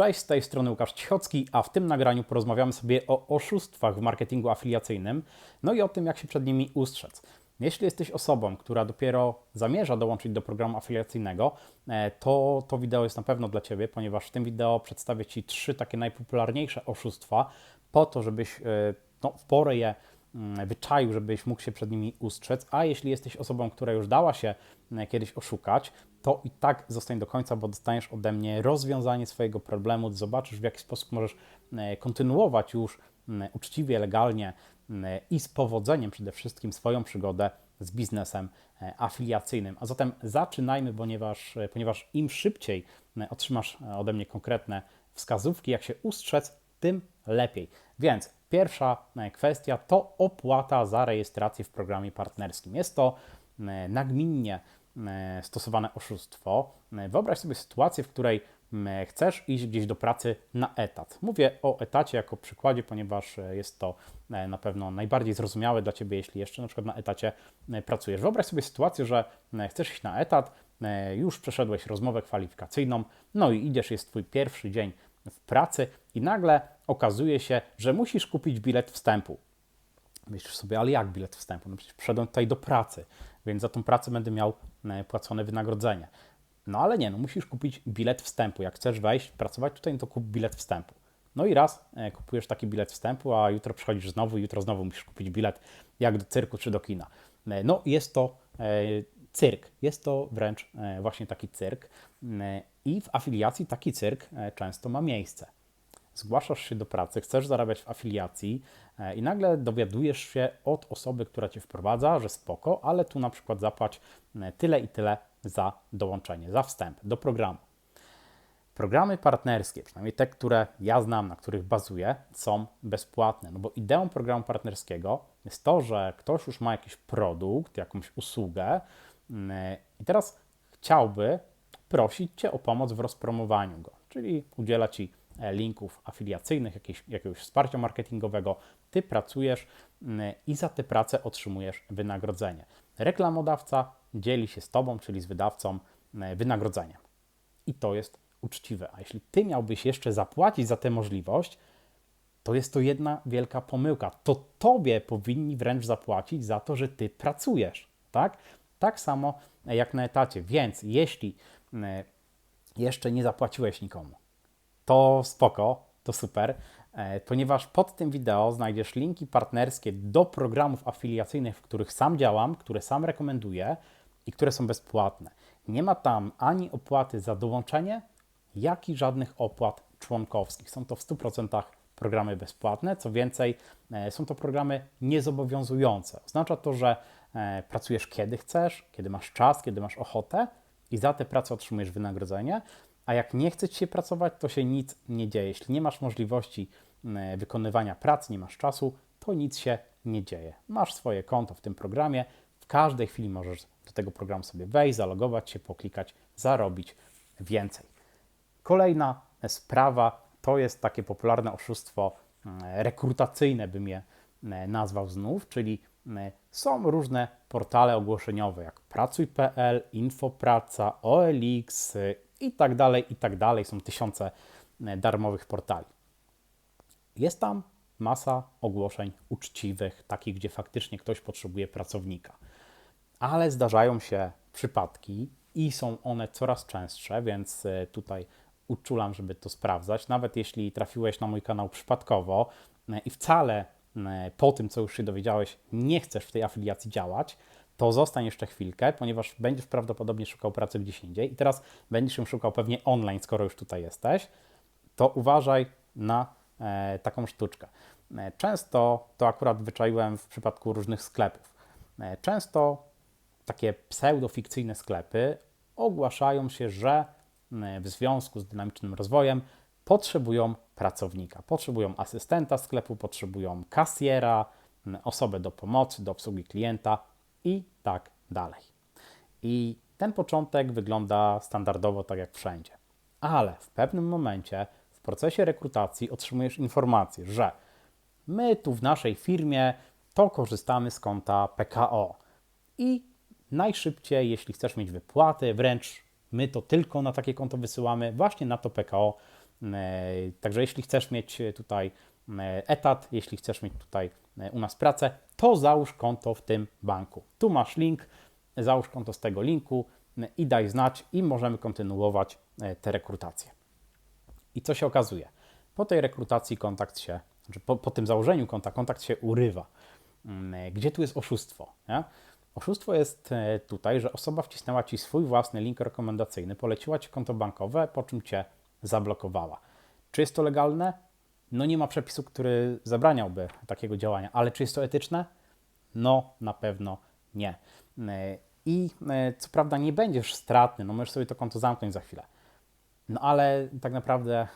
Cześć, z tej strony Łukasz Cichocki, a w tym nagraniu porozmawiamy sobie o oszustwach w marketingu afiliacyjnym, no i o tym, jak się przed nimi ustrzec. Jeśli jesteś osobą, która dopiero zamierza dołączyć do programu afiliacyjnego, e, to to wideo jest na pewno dla Ciebie, ponieważ w tym wideo przedstawię Ci trzy takie najpopularniejsze oszustwa, po to, żebyś e, no, w porę je wyczaił, żebyś mógł się przed nimi ustrzec, a jeśli jesteś osobą, która już dała się e, kiedyś oszukać, to i tak zostań do końca, bo dostaniesz ode mnie rozwiązanie swojego problemu, zobaczysz w jaki sposób możesz e, kontynuować już uczciwie, legalnie i z powodzeniem przede wszystkim swoją przygodę z biznesem e, afiliacyjnym. A zatem zaczynajmy, ponieważ, e, ponieważ im szybciej otrzymasz ode mnie konkretne wskazówki, jak się ustrzec, tym lepiej. Więc pierwsza kwestia to opłata za rejestrację w programie partnerskim. Jest to nagminnie E, stosowane oszustwo. E, wyobraź sobie sytuację, w której chcesz iść gdzieś do pracy na etat. Mówię o etacie jako przykładzie, ponieważ e, jest to na pewno najbardziej zrozumiałe dla Ciebie, jeśli jeszcze na przykład na etacie pracujesz. Wyobraź sobie sytuację, że chcesz iść na etat, już przeszedłeś rozmowę kwalifikacyjną, no i idziesz, jest Twój pierwszy dzień w pracy i nagle okazuje się, że musisz kupić bilet wstępu. Myślisz sobie, ale jak bilet wstępu? No przecież przyszedłem tutaj do pracy, więc za tą pracę będę miał e, płacone wynagrodzenie. No ale nie, no musisz kupić bilet wstępu. Jak chcesz wejść, pracować tutaj, no to kup bilet wstępu. No i raz e, kupujesz taki bilet wstępu, a jutro przychodzisz znowu, jutro znowu musisz kupić bilet jak do cyrku czy do kina. E, no jest to cyrk, jest to wręcz właśnie taki cyrk i w afiliacji taki cyrk często ma miejsce zgłaszasz się do pracy, chcesz zarabiać w afiliacji e, i nagle dowiadujesz się od osoby, która cię wprowadza, że spoko, ale tu na przykład zapłać e, tyle i tyle za dołączenie, za wstęp do programu. Programy partnerskie, przynajmniej te, które ja znam, na których bazuję, są bezpłatne, no bo ideą programu partnerskiego jest to, że ktoś już ma jakiś produkt, jakąś usługę mm, i teraz chciałby prosić Cię o pomoc w rozpromowaniu go, czyli udziela Ci E, linków afiliacyjnych, jakiegoś, jakiegoś wsparcia marketingowego, ty pracujesz mm, i za tę pracę otrzymujesz wynagrodzenie. Reklamodawca dzieli się z tobą, czyli z wydawcą, mm, wynagrodzeniem. I to jest uczciwe. A jeśli ty miałbyś jeszcze zapłacić za tę możliwość, to jest to jedna wielka pomyłka. To tobie powinni wręcz zapłacić za to, że ty pracujesz. Tak? Tak samo jak na etacie. Więc jeśli jeszcze nie zapłaciłeś nikomu, to spoko, to super, e, ponieważ pod tym wideo znajdziesz linki partnerskie do programów afiliacyjnych, w których sam działam, które sam rekomenduję i które są bezpłatne. Nie ma tam ani opłaty za dołączenie, jak i żadnych opłat członkowskich. Są to w 100% programy bezpłatne. Co więcej, e, są to programy niezobowiązujące. Oznacza to, że e, pracujesz kiedy chcesz, kiedy masz czas, kiedy masz ochotę i za tę pracę otrzymujesz wynagrodzenie a jak nie chce Ci się pracować, to się nic nie dzieje. Jeśli nie masz możliwości mm, wykonywania pracy, nie masz czasu, to nic się nie dzieje. Masz swoje konto w tym programie, w każdej chwili możesz do tego programu sobie wejść, zalogować się, poklikać, zarobić więcej. Kolejna sprawa to jest takie popularne oszustwo mm, rekrutacyjne, bym je mm, nazwał znów, czyli są różne portale ogłoszeniowe jak pracuj.pl, Infopraca, OLX, i tak dalej, i tak dalej. Są tysiące e, darmowych portali. Jest tam masa ogłoszeń uczciwych, takich, gdzie faktycznie ktoś potrzebuje pracownika. Ale zdarzają się przypadki i są one coraz częstsze, więc e, tutaj uczulam, żeby to sprawdzać. Nawet jeśli trafiłeś na mój kanał przypadkowo e, i wcale po tym, co już się dowiedziałeś, nie chcesz w tej afiliacji działać, to zostań jeszcze chwilkę, ponieważ będziesz prawdopodobnie szukał pracy gdzieś indziej i teraz będziesz ją szukał pewnie online, skoro już tutaj jesteś, to uważaj na e, taką sztuczkę. E, często to akurat wyczaiłem w przypadku różnych sklepów. E, często takie pseudofikcyjne sklepy ogłaszają się, że e, w związku z dynamicznym rozwojem potrzebują pracownika, potrzebują asystenta sklepu, potrzebują kasjera, osobę do pomocy, do obsługi klienta i tak dalej. I ten początek wygląda standardowo tak jak wszędzie. Ale w pewnym momencie w procesie rekrutacji otrzymujesz informację, że my tu w naszej firmie to korzystamy z konta PKO i najszybciej, jeśli chcesz mieć wypłaty, wręcz my to tylko na takie konto wysyłamy, właśnie na to PKO Także jeśli chcesz mieć tutaj etat, jeśli chcesz mieć tutaj u nas pracę, to załóż konto w tym banku. Tu masz link, załóż konto z tego linku i daj znać i możemy kontynuować te rekrutacje. I co się okazuje? Po tej rekrutacji kontakt się, znaczy po, po tym założeniu konta, kontakt się urywa. Mm, gdzie tu jest oszustwo? Nie? Oszustwo jest e, tutaj, że osoba wcisnęła Ci swój własny link rekomendacyjny, poleciła Ci konto bankowe, po czym Cię zablokowała. Czy jest to legalne? No nie ma przepisu, który zabraniałby takiego działania, ale czy jest to etyczne? No na pewno nie. E, I e, co prawda nie będziesz stratny, no możesz sobie to konto zamknąć za chwilę. No ale tak naprawdę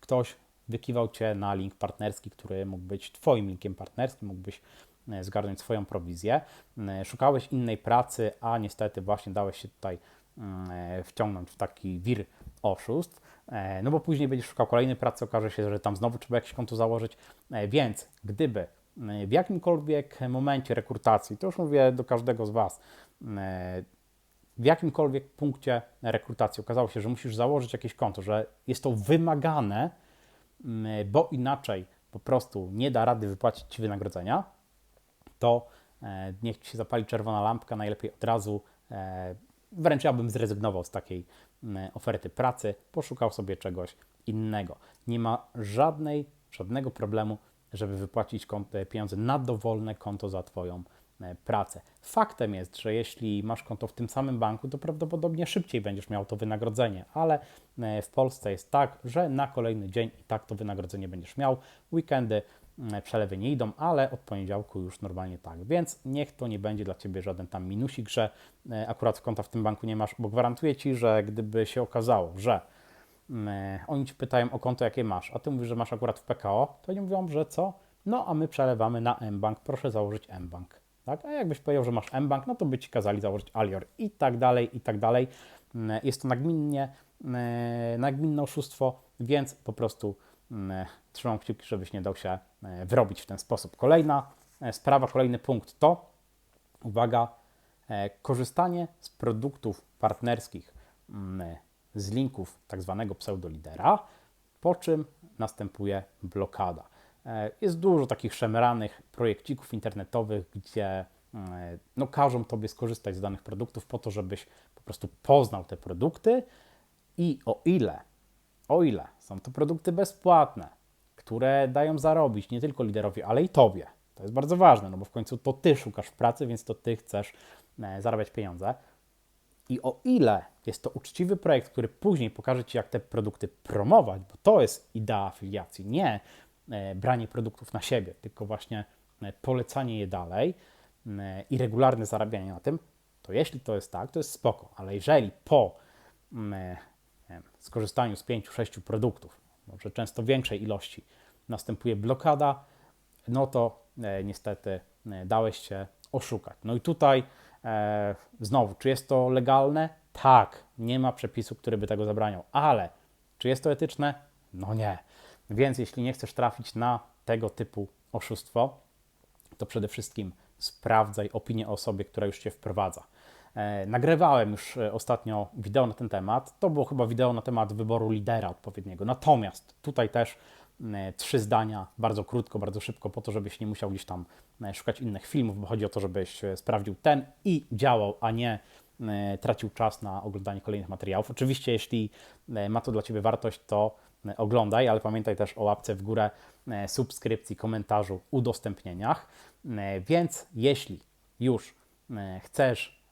ktoś wykiwał Cię na link partnerski, który mógł być Twoim linkiem partnerskim, mógłbyś e, zgarnąć swoją prowizję. E, szukałeś innej pracy, a niestety właśnie dałeś się tutaj mm, e, wciągnąć w taki wir oszustw, no bo później będziesz szukał kolejnej pracy, okaże się, że tam znowu trzeba jakieś konto założyć, więc gdyby w jakimkolwiek momencie rekrutacji, to już mówię do każdego z Was, w jakimkolwiek punkcie rekrutacji okazało się, że musisz założyć jakieś konto, że jest to wymagane, bo inaczej po prostu nie da rady wypłacić Ci wynagrodzenia, to e, niech Ci się zapali czerwona lampka, najlepiej od razu. E, wręcz ja bym zrezygnował z takiej mm, oferty pracy, poszukał sobie czegoś innego. Nie ma żadnej, żadnego problemu, żeby wypłacić pieniądze na dowolne konto za Twoją E, pracę. Faktem jest, że jeśli masz konto w tym samym banku, to prawdopodobnie szybciej będziesz miał to wynagrodzenie, ale e, w Polsce jest tak, że na kolejny dzień i tak to wynagrodzenie będziesz miał. Weekendy, mm, przelewy nie idą, ale od poniedziałku już normalnie tak. Więc niech to nie będzie dla Ciebie żaden tam minusik, że e, akurat konta w tym banku nie masz, bo gwarantuję Ci, że gdyby się okazało, że mm, oni Ci pytają o konto, jakie masz, a Ty mówisz, że masz akurat w PKO, to oni mówią, że co? No, a my przelewamy na mBank, proszę założyć mBank. Tak? A jakbyś powiedział, że masz mBank, no to by ci kazali założyć Alior i tak dalej, i tak dalej. Mm, jest to nagminnie, mm, nagminne oszustwo, więc po prostu mm, trzymam kciuki, żebyś nie dał się e, wyrobić w ten sposób. Kolejna e, sprawa, kolejny punkt to, uwaga, e, korzystanie z produktów partnerskich z linków tak zwanego pseudolidera, po czym następuje blokada. E, jest dużo takich szemranych projekcików internetowych, gdzie e, no, każą Tobie skorzystać z danych produktów po to, żebyś po prostu poznał te produkty i o ile, o ile są to produkty bezpłatne, które dają zarobić nie tylko liderowi, ale i Tobie. To jest bardzo ważne, no bo w końcu to Ty szukasz pracy, więc to Ty chcesz e, zarabiać pieniądze. I o ile jest to uczciwy projekt, który później pokaże Ci, jak te produkty promować, bo to jest idea afiliacji, nie branie produktów na siebie, tylko właśnie e, polecanie je dalej e, i regularne zarabianie na tym, to jeśli to jest tak, to jest spoko, ale jeżeli po wiem, skorzystaniu z 5-6 produktów, może często większej ilości, następuje blokada, no to niestety dałeś się oszukać. No i tutaj e, znowu, czy jest to legalne? Tak, nie ma przepisu, który by tego zabraniał, ale czy jest to etyczne? No nie. Więc jeśli nie chcesz trafić na tego typu oszustwo, to przede wszystkim sprawdzaj opinię o osobie, która już Cię wprowadza. E, nagrywałem już e, ostatnio wideo na ten temat. To było chyba wideo na temat wyboru lidera odpowiedniego. Natomiast tutaj też e, trzy zdania, bardzo krótko, bardzo szybko, po to, żebyś nie musiał gdzieś tam szukać innych filmów, bo chodzi o to, żebyś sprawdził ten i działał, a nie tracił czas na oglądanie kolejnych materiałów. Oczywiście, jeśli ma to dla Ciebie wartość, to oglądaj, ale pamiętaj też o łapce w górę, e, subskrypcji, komentarzu, udostępnieniach. E, więc jeśli już e, chcesz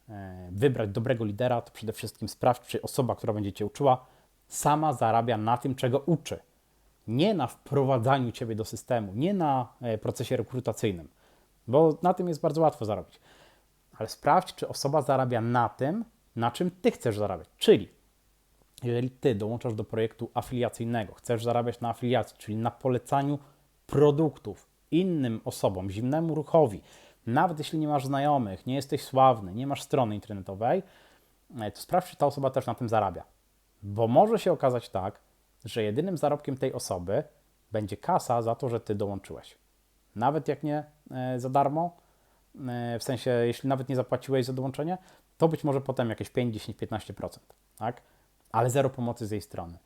wybrać dobrego lidera, to przede wszystkim sprawdź, czy osoba, która będzie Cię uczyła, sama zarabia na tym, czego uczy. Nie na wprowadzaniu Ciebie do systemu, nie na procesie rekrutacyjnym, bo na tym jest bardzo łatwo zarobić. Ale sprawdź, czy osoba zarabia na tym, na czym Ty chcesz zarabiać. Czyli jeżeli Ty dołączasz do projektu afiliacyjnego, chcesz zarabiać na afiliacji, czyli na polecaniu produktów innym osobom, zimnemu ruchowi, nawet jeśli nie masz znajomych, nie jesteś sławny, nie masz strony internetowej, e, to sprawdź, czy ta osoba też na tym zarabia. Bo może się okazać tak, że jedynym zarobkiem tej osoby będzie kasa za to, że Ty dołączyłeś. Nawet jak nie e, za darmo, e, w sensie, jeśli nawet nie zapłaciłeś za dołączenie, to być może potem jakieś 5, 10, 15%. Tak? Ale zero pomocy z jej strony.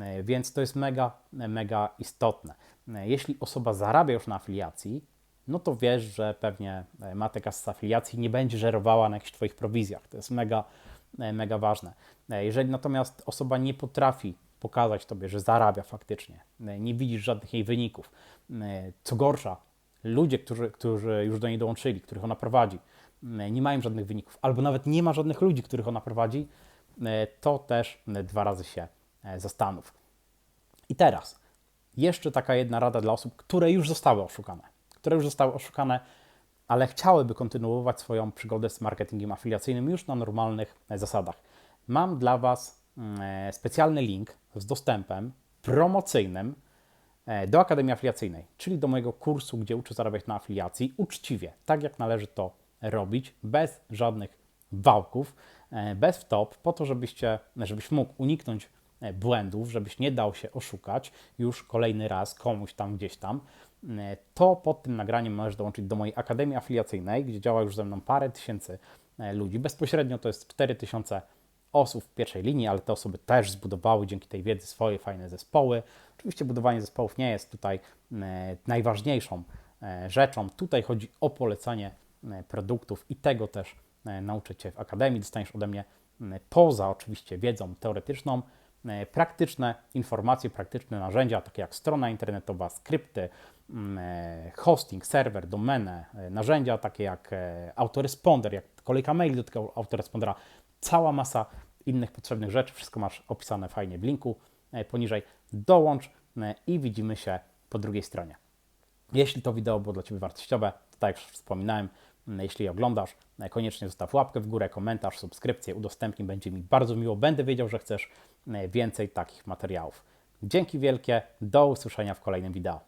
E, Więc to jest mega, mega istotne. E, Jeśli osoba zarabia już na afiliacji, no to wiesz, że pewnie e, matka z afiliacji nie będzie żerowała na jakichś Twoich prowizjach. To jest mega, mega ważne. Jeżeli natomiast osoba nie potrafi pokazać Tobie, że zarabia faktycznie, nie widzisz żadnych jej wyników, co gorsza, ludzie, którzy, którzy już do niej dołączyli, których ona prowadzi, nie mają żadnych wyników, albo nawet nie ma żadnych ludzi, których ona prowadzi, to też e, dwa razy się e, zastanów. I teraz jeszcze taka jedna rada dla osób, które już zostały oszukane, które już zostały oszukane, ale chciałyby kontynuować swoją przygodę z marketingiem afiliacyjnym już na normalnych e, zasadach. Mam dla Was mm, e, specjalny link z dostępem promocyjnym e, do Akademii Afiliacyjnej, czyli do mojego kursu, gdzie uczę zarabiać na afiliacji uczciwie, tak jak należy to robić, bez żadnych wałków, e, bez wtop, po to, żebyście, żebyś mógł uniknąć e, błędów, żebyś nie dał się oszukać już kolejny raz komuś tam gdzieś tam, e, to pod tym nagraniem możesz dołączyć do mojej Akademii Afiliacyjnej, gdzie działa już ze mną parę tysięcy e, ludzi. Bezpośrednio to jest 4000 osób w pierwszej linii, ale te osoby też zbudowały dzięki tej wiedzy swoje fajne zespoły. Oczywiście budowanie zespołów nie jest tutaj e, najważniejszą e, rzeczą. Tutaj chodzi o polecanie e, produktów i tego też e, nauczę Cię w Akademii. Dostaniesz ode mnie poza oczywiście wiedzą teoretyczną, e, praktyczne informacje, praktyczne narzędzia, takie jak strona internetowa, skrypty, e, hosting, serwer, domenę, e, narzędzia takie jak e, autoresponder, jak kolejka maili do tego autorespondera, cała masa innych potrzebnych rzeczy. Wszystko masz opisane fajnie w linku e, poniżej. Dołącz e, i widzimy się po drugiej stronie. Jeśli to wideo było dla Ciebie wartościowe, to tak jak już wspominałem, jeśli je oglądasz, koniecznie zostaw łapkę w górę, komentarz, subskrypcję, udostępnij, będzie mi bardzo miło. Będę wiedział, że chcesz e, więcej takich materiałów. Dzięki wielkie, do usłyszenia w kolejnym wideo.